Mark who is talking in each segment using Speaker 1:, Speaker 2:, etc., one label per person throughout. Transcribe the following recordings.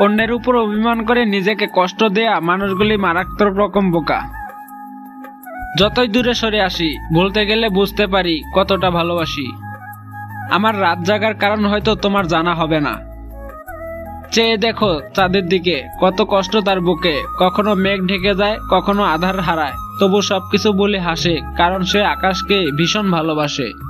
Speaker 1: অন্যের উপর অভিমান করে নিজেকে কষ্ট দেয়া মানুষগুলি মারাত্মক রকম বোকা। যতই দূরে সরে আসি, বলতে গেলে বুঝতে পারি কতটা ভালোবাসি। আমার রাত জাগার কারণ হয়তো তোমার জানা হবে না। চেয়ে দেখো চাঁদের দিকে, কত কষ্ট তার বুকে। কখনো মেঘ ঢেকে যায়, কখনো আধার হারায়। তবু সবকিছু বলে হাসে, কারণ সে আকাশকে ভীষণ ভালোবাসে।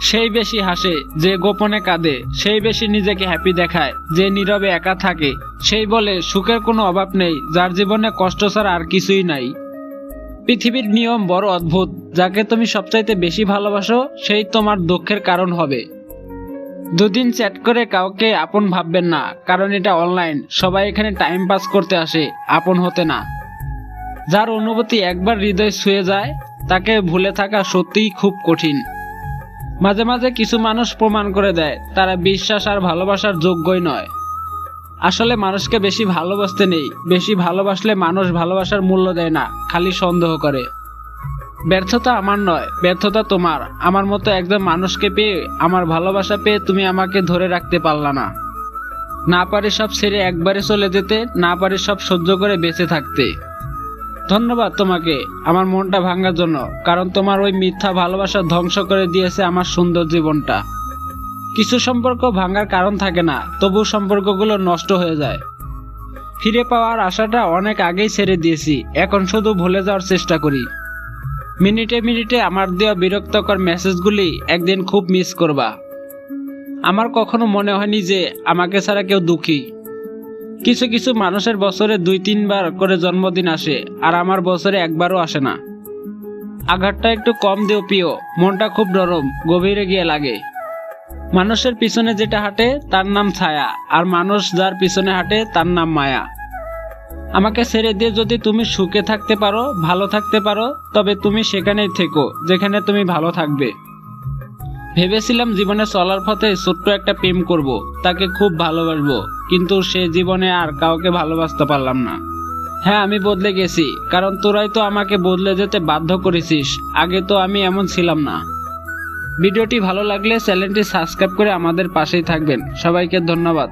Speaker 1: সেই বেশি হাসে, যে গোপনে কাঁদে, সেই বেশি নিজেকে হ্যাপি দেখায়, যে নীরবে একা থাকে। সেই বলে, সুখের কোনো অভাব নেই, যার জীবনে কষ্ট ছাড়া আর কিছুই নাই। পৃথিবীর নিয়ম বড় অদ্ভুত, যাকে তুমি সবচাইতে বেশি ভালোবাসো, সেই তোমার দুঃখের কারণ হবে। দুদিন চ্যাট করে কাউকে আপন ভাববেন না, কারণ এটা অনলাইন, সবাই এখানে টাইম পাস করতে আসে, আপন হতে না। যার অনুভূতি একবার হৃদয় ছুঁয়ে যায়, তাকে ভুলে থাকা সত্যিই খুব কঠিন। মাঝে মাঝে কিছু মানুষ প্রমাণ করে দেয়, তারা বিশ্বাস আর ভালোবাসার যোগ্যই নয়। আসলে মানুষকে বেশি ভালোবাসতে নেই, বেশি ভালোবাসলে মানুষ ভালোবাসার মূল্য দেয় না, খালি সন্দেহ করে। ব্যর্থতা আমার নয়, ব্যর্থতা তোমার। আমার মতো একজন মানুষকে পেয়ে, আমার ভালোবাসা পেয়ে তুমি আমাকে ধরে রাখতে পারলা না। না পারি সব ছেড়ে একবারে চলে যেতে, না পারি সব সহ্য করে বেঁচে থাকতে। ধন্যবাদ তোমাকে, আমার মনটা ভাঙার জন্য, কারণ তোমার ওই মিথ্যা ভালোবাসা ধ্বংস করে দিয়েছে আমার সুন্দর জীবনটা। কিছু সম্পর্ক ভাঙার কারণ থাকে না তবু সম্পর্কগুলো নষ্ট হয়ে যায়। ফিরে পাওয়ার আশাটা অনেক আগেই ছেড়ে দিয়েছি, এখন শুধু ভুলে যাওয়ার চেষ্টা করি। মিনিটে মিনিটে আমার দেওয়া বিরক্তকর মেসেজগুলি একদিন খুব মিস করবা। আমার কখনো মনে হয়নি যে আমাকে ছাড়া কেউ দুঃখী। কিছু কিছু মানুষের বছরে দুই, তিনবার করে জন্মদিন আসে, আর আমার বছরে একবারও আসে না। আঘাতটা একটু কম দিও প্রিয়, মনটা খুব নরম, গভীরে গিয়ে লাগে। মানুষের পিছনে যেটা হাঁটে, তার নাম ছায়া, আর মানুষ যার পিছনে হাঁটে, তার নাম মায়া। আমাকে ছেড়ে দিয়ে যদি তুমি সুখে থাকতে পারো, ভালো থাকতে পারো, তবে তুমি সেখানেই থেকো, যেখানে তুমি ভালো থাকবে। ভেবেছিলাম জীবনে চলার পথে ছোট্ট একটা প্রেম করব, তাকে খুব ভালোবাসবো, কিন্তু সে জীবনে আর কাউকে ভালোবাসতে পারলাম না। হ্যাঁ আমি বদলে গেছি, কারণ তোরাই তো আমাকে বদলে যেতে বাধ্য করেছিস, আগে তো আমি এমন ছিলাম না। ভিডিওটি ভালো লাগলে চ্যানেলটি সাবস্ক্রাইব করে আমাদের পাশেই থাকবেন। সবাইকে ধন্যবাদ।